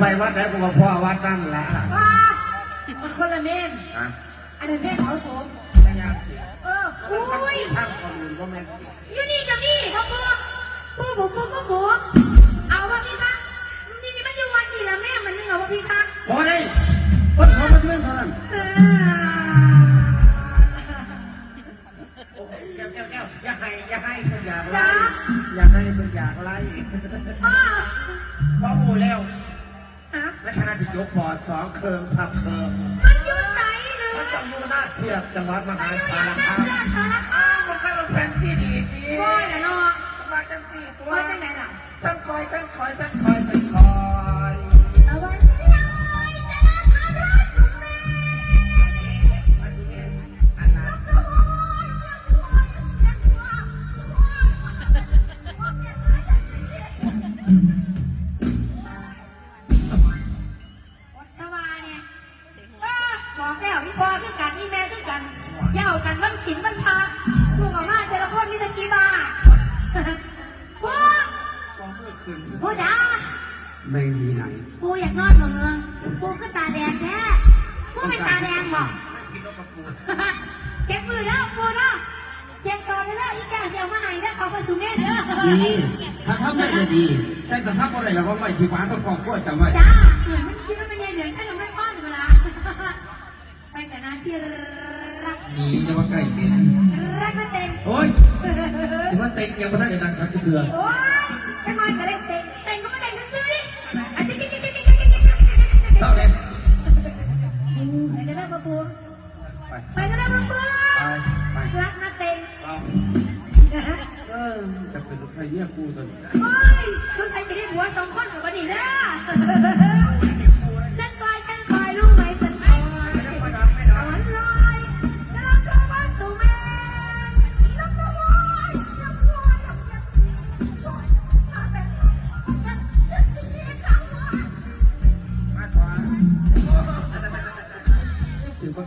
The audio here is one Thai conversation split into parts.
ไปวัดไหนกูก็พ่อวัดนั่นละว้ามันคนละเมนอะอันนี้นเมนเขาสมไม่ยากสิเออมัอุ้นทั้งยที่ทั้งคนอื่นก็แม่นอยู่นี่กับนี่พ่อพ่อปู่บุกปู่บุกปู่เอาว่าพี่คะนี่นี่มันอยู่วันที่ละแม่มันนึงเอาว่าพี่คะพอได้เพิ่นเขามาเรื่องเท่านั้นเออโอ้ยแก้วแก้วแก้วอย่าให้อย่าให้เพิ่นอยากไล่จ้าอย่าให้เพิ่นอยากไล่พ่อพอหูแล้วฮะในขณะที่ยกพอสองเคิงพับเคิงมันอยู่ใสเลยมันต้องอยู่หน้าเสียบจังหวัดมหาสารน่าคามเชื่อสารคาอ้าวมมันก็เป็นแผ่นซีดีดีโอ้ยนะเนาะมาจังสี่ตัวว่าจังไหนล่ะฉันคอยฉันคอยฉันค แล้วพี่ปอคือกันนี่แม่คือกันอย่าเอากันวันศิลวันพาลูกออกมาแต่ละคนมีตะกี้บาพ่อมองมือขึ้นพ่อดาแม่งดีไหนปูอยากนอนเหมืองปูก็ตาแดงแท้ปูเป็นตาแดงบอกกินนกกระปูเก็บมือเด้อปูเด้อเก็บก่อนเลยเด้ออีแก้วเสียวมาให้เด้อขอไปสู่แม่เด้อดีถ้าทำได้ก็ดี แต่ถ้าทำอะไรเราก็ไม่ที่บ้านต้องครอบครัวจำไว้จ้าเหมือนมันคิดว่ามันยังเหลือแค่ทำไม่ป้อนเวลา แต่นาที่รักนี่จะว่าไก่เป็นรักก็เต็มโอ้ยสิว่าเต็มยังไม่ได้เลยนะครับที่เถื่อโอ้ยจะมาจะได้เต็มเต็มก็ไม่เต็งซื้อดิอะจิ๊กจิ๊กจิ๊กจิ๊กจิ๊กจิ๊กสาวเลยไปกันแล้วปะปูไปกันแล้วปะปูรักนะเต็งเออจะเป็นใครเรียกกูตอนนี้โอ้ยสงสัยจะได้หัวสองคนกับบันดีแล้ว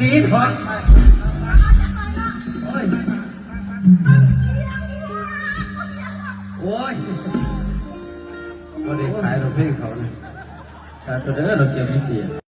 นีถอยโอ้ย โอ้ยบ่ได้ขายเราเพ่งเขาเลยชาตัวเด้อเราเจอพิเศษ